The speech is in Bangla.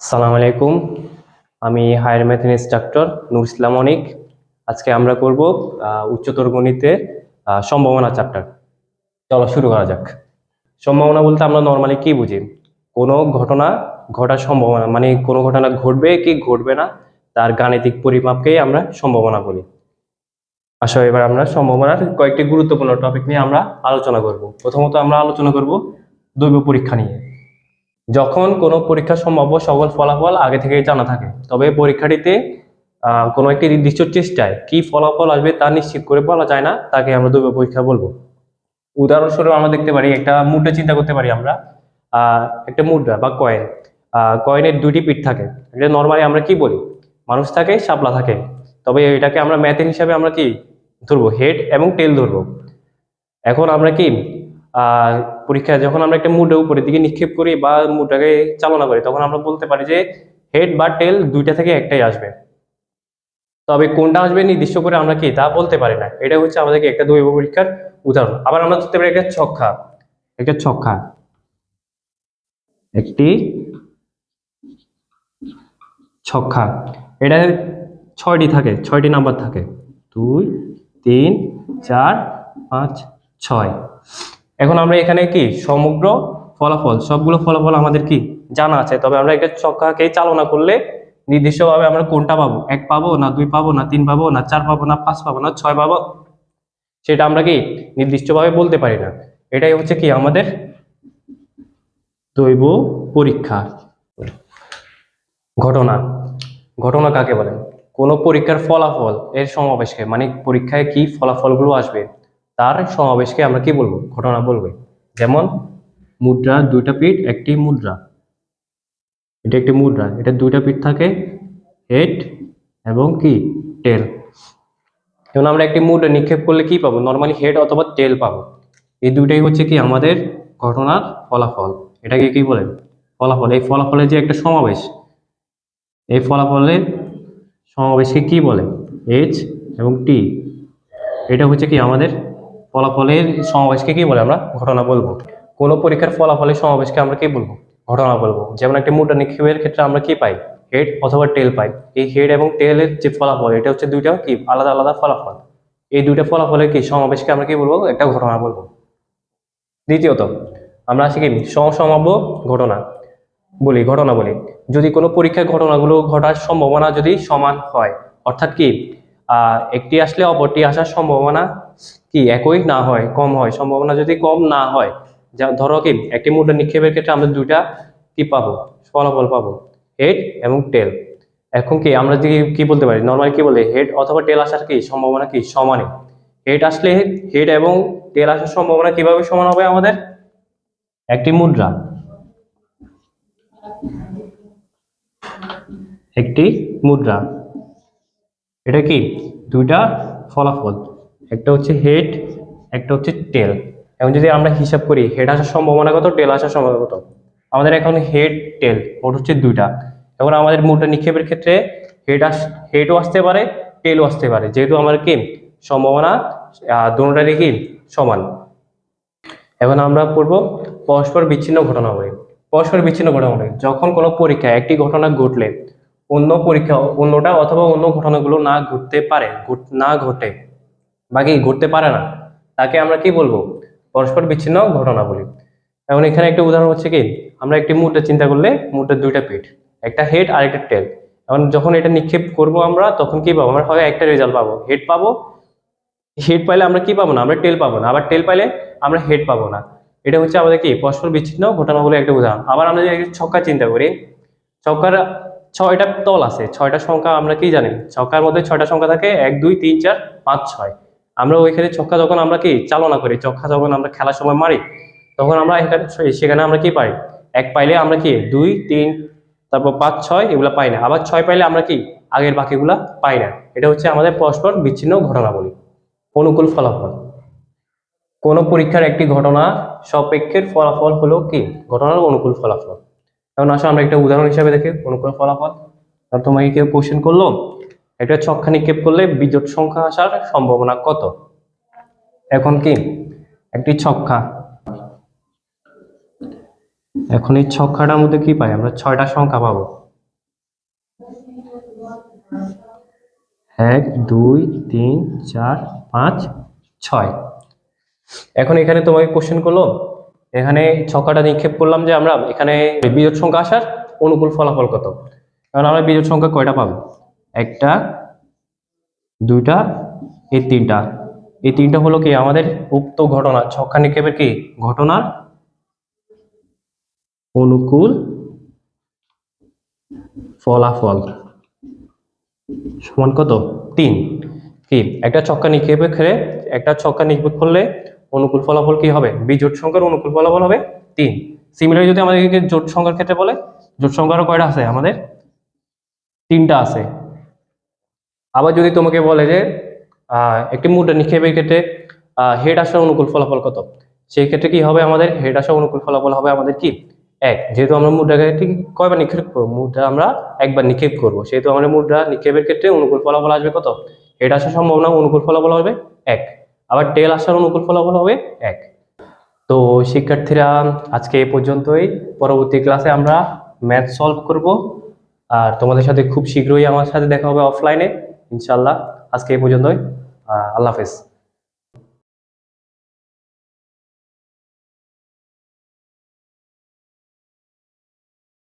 সালাম আলাইকুম। আমি higher math instructor Nur Islam Anik. আজকে আমরা করব উচ্চতর গণিতে সম্ভাবনা চ্যাপ্টার। চলো শুরু করা যাক। সম্ভাবনা বলতে আমরা নর্মালি কি বুঝি? কোনো ঘটনা ঘটার সম্ভাবনা মানে কোনো ঘটনা ঘটবে কি ঘটবে না, তার গাণিতিক পরিমাপকেই আমরা সম্ভাবনা বলি। আসলে এবার আমরা সম্ভাবনার কয়েকটি গুরুত্বপূর্ণ টপিক নিয়ে আমরা আলোচনা করব। প্রথমত আমরা আলোচনা করব দৈব পরীক্ষা নিয়ে। যখন কোনো পরীক্ষা সম্ভাব্য সকল ফলাফল আগে থেকেই জানা থাকে, তবে পরীক্ষাটিতে কোনো একটি নির্দিষ্ট চেষ্টায় কি ফলাফল আসবে তা নিশ্চিত করে বলা যায় না, তাকে আমরা দৈব পরীক্ষা বলব। উদাহরণস্বরূপ আমরা দেখতে পারি, একটা মুদ্রা চিন্তা করতে পারি আমরা একটা মুদ্রা বা কয়েন কয়েনের দুটি পিঠ থাকে। এটা নর্মালি আমরা কি বলি? মানুষ থাকে, শাপলা থাকে। তবে এটাকে আমরা ম্যাথের হিসাবে আমরা কি ধরবো? হেড এবং টেল ধরবো। এখন আমরা কি আহ, পরীক্ষায় যখন আমরা একটা মুদ্রা উপরের দিকে নিক্ষেপ করি বা মুদ্রাকে চালনা করি, তখন আমরা বলতে পারি যে হেড বা টেল দুইটা থেকে একটাই আসবে। তবে কোনটা আসবে নির্দিষ্ট করে আমরা কি তা বলতে পারি না। এটা হচ্ছে আমাদেরকে একটা দৈব পরীক্ষার উদাহরণ। আবার আমরা ধরতে পারি একটা ছক্কা। একটা ছক্কা। একটি ছক্কা। এটা ছয়টি থাকে, ছয়টি নাম্বার থাকে। দুই, তিন, চার, পাঁচ, ছয়। এখন আমরা এখানে কি? সমগ্র ফলাফল, সবগুলো ফলাফল আমাদের কি? জানা আছে। তবে আমরা একটা ছক্কাকে চালনা করলে নির্দিষ্টভাবে আমরা কোনটা পাবো? এক পাবো না দুই পাবো না তিন পাবো না চার পাবো না পাঁচ পাবো না ছয় পাবো? সেটা আমরা কি নির্দিষ্টভাবে বলতে পারি না। এটাই হচ্ছে কি আমাদের দৈব পরীক্ষা। ঘটনা। ঘটনা কাকে বলে কোনো পরীক্ষার ফলাফল এর সমাবেশকে মানে পরীক্ষায় কি ফলাফলগুলো আসবে? তার সমাবেশকে আমরা কি বলব? ঘটনা বলবে। যেমন মুদ্রা দুইটা পিঠ, একটি মুদ্রা। এটা একটি মুদ্রা। এটা দুইটা পিঠ থাকে, হেড এবং কি? টেল। যেমন আমরা একটি মুদ্রা নিক্ষেপ করলে কি পাবো? নর্মালি হেড অথবা টেল পাবো। এই দুইটাই হচ্ছে কি আমাদের ঘটনার ফলাফল। এটাকে কি বলে? ফলাফল। এই ফলাফলের যে একটা সমাবেশ। এই ফলাফলের সমাবেশকে কি বলে? এইচ এবং টি এটা হচ্ছে কি আমাদের ফলাফলের সমাবেশকে কি বলে আমরা? ঘটনা বলব। কোনো পরীক্ষার ফলাফলের সমাবেশকে আমরা কি বলব? ঘটনা বলব। যেমন একটা মুদ্রা নিক্ষেপের ক্ষেত্রে আমরা কি পাই? হেড অথবা টেল পাই। এই হেড এবং টেলের যে ফলাফল, এটা হচ্ছে দুইটা কি? আলাদা আলাদা ফলাফল। এই দুইটা ফলাফলের কি সমাবেশকে আমরা কি বলব? একটা ঘটনা বলব। দ্বিতীয়ত, আমরা আসি কি? সমসম্ভাব্য ঘটনা বলি ঘটনা বলি। যদি কোনো পরীক্ষার ঘটনাগুলো ঘটার সম্ভাবনা যদি সমান হয়, অর্থাৎ কি? একটি আসলে অপরটি আসার সম্ভাবনা কি একই? না হয়, কম হয়। সম্ভাবনা যদি কম না হয়, যা ধরো কি, একটি মুদ্রা নিক্ষেপের ক্ষেত্রে আমরা দুইটা কি পাবো? ফলাফল পাবো। হেড এবং টেল এখন কি, আমরা যদি কি বলতে পারি? নর্মালি কি বলে? হেড অথবা টেল আসার কি সম্ভাবনা কি? সমানে। হেড আসলে হেড এবং টেল আসার সম্ভাবনা কীভাবে সমান হবে আমাদের? একটি মুদ্রা। একটি মুদ্রা। এটা কি? দুইটা ফলাফল। একটা হচ্ছে হেড একটা হচ্ছে টেল এখন যদি আমরা হিসাব করি হেড আসার সম্ভাবনা কত টেল আসার সম্ভাবনা কত? আমাদের এখন হেড টেল মোট হচ্ছে দুইটা। এখন আমাদের মুদ্রা নিক্ষেপের ক্ষেত্রে হেড আস হেডও আসতে পারে টেলও আসতে পারে। যেহেতু আমার কি? সম্ভাবনা দুটারই কি সমান। এখন আমরা পড়ব পরস্পর বিচ্ছিন্ন ঘটনা ঘটনাবলী পরস্পর বিচ্ছিন্ন ঘটনা ঘটনাবলী যখন কোনো পরীক্ষায় একটি ঘটনা ঘটলে, অন্য পরীক্ষা, অন্যটা অথবা অন্য ঘটনাগুলো না ঘটতে পারে না ঘটে বা কি ঘটতে পারে না। তাকে আমরা কি বলব? পরস্পর বিচ্ছিন্ন ঘটনা বলি। এখন এখানে একটা উদাহরণ হচ্ছে কি? আমরা একটি মুদ্রা চিন্তা করলে মুদ্রার দুইটা পিঠ, একটা হেড আর একটা টেল এখন যখন এটা নিক্ষেপ করব আমরা, তখন কি পাবো? আমরা হয় একটা রেজাল্ট পাবো। হেড পাবো হেড পাইলে আমরা কি পাবো না? আমরা টেল পাবো না। আবার টেল পাইলে আমরা হেড পাবো না। এটা হচ্ছে আমাদের কি? পরস্পর বিচ্ছিন্ন ঘটনা বলে একটা উদাহরণ। আবার আমরা যদি ছক্কা চিন্তা করি, ছক্কার ছয়টা তল আছে। ছয়টা সংখ্যা আমরা কি জানি? ছক্কার মধ্যে ছয়টা সংখ্যা থাকে, এক, দুই, তিন, চার, পাঁচ, ছয়। আমরা ওইখানে ছক্কা যখন আমরা কি চালনা করি ছক্কা যখন আমরা খেলার সময় মারি, তখন আমরা এখানে সেখানে আমরা কি পাই? এক পাইলে আমরা কি দুই, তিন, তারপর পাঁচ, ছয় এগুলা পাই না। আবার ছয় পাইলে আমরা কি আগের বাকিগুলা পাই না। এটা হচ্ছে আমাদের পরস্পর বিচ্ছিন্ন ঘটনা বলি অনুকূল ফলাফল। কোনো পরীক্ষার একটি ঘটনা সাপেক্ষের ফলাফল হলো কি? ঘটনার অনুকূল ফলাফল। এখন আসো, আমরা একটা উদাহরণ হিসাবে দেখি, অনুকূল ফলাফল। তোমাকে কেউ কোশ্চেন করল? একটা ছক্কা নিক্ষেপ করলে বিজোট সংখ্যা আসার সম্ভাবনা কত? এখন কি? একটি ছক্কা। এখন এই ছক্কাটার মধ্যে কি পাই? আমরা ছয়টা সংখ্যা পাবো। এক, দুই, তিন, চার, পাঁচ, ছয়। এখন এখানে তোমাকে কোশ্চেন করল, এখানে ছক্কাটা নিক্ষেপ করলাম যে আমরা এখানে বিজোট সংখ্যা আসার অনুকূল ফলাফল কত? কারণ আমরা বিজোট সংখ্যা কয়টা পাবো? একটা, দুইটা, এই তিনটা। এই তিনটা হলো কি আমাদের উক্ত ঘটনা ছক্কা নিক্ষেপের কি ঘটনার অনুকূল ফলাফল? সমান কত? তিন। কি? একটা ছক্কা নিক্ষেপের খেলে, একটা ছক্কা নিক্ষেপ করলে অনুকূল ফলাফল কি হবে? বিজোট সংখ্যার অনুকূল ফলাফল হবে তিন। সিমিলার যদি আমাদেরকে জোট সংখ্যার ক্ষেত্রে বলে, জোট সংখ্যারও কয়টা আছে? আমাদের তিনটা আছে। আবার যদি তোমাকে বলে যে একটি মুদ্রা নিক্ষেপের ক্ষেত্রে হেড আসার অনুকূল ফলাফল কত? সেই ক্ষেত্রে কি হবে আমাদের? হেড আসার অনুকূল ফলাফল হবে আমাদের কি? এক। যেহেতু আমরা মুদ্রাকে ঠিক কয়বার নিক্ষেপ করব? মুদ্রা আমরা একবার নিক্ষেপ করব। সেহেতু আমাদের মুদ্রা নিক্ষেপের ক্ষেত্রে অনুকূল ফলাফল আসবে কত? হেড আসার সম্ভাবনা অনুকূল ফলাফল হবে এক। আবার টেল আসার অনুকূল ফলাফল হবে এক। তো শিক্ষার্থীরা, আজকে এই পর্যন্তই। পরবর্তী ক্লাসে আমরা ম্যাথ সলভ করব। আর তোমাদের সাথে খুব শীঘ্রই আমার সাথে দেখা হবে অফলাইনে। ইনশাল্লাহ আজকে এই পর্যন্তই। আল্লাহ হাফেজ।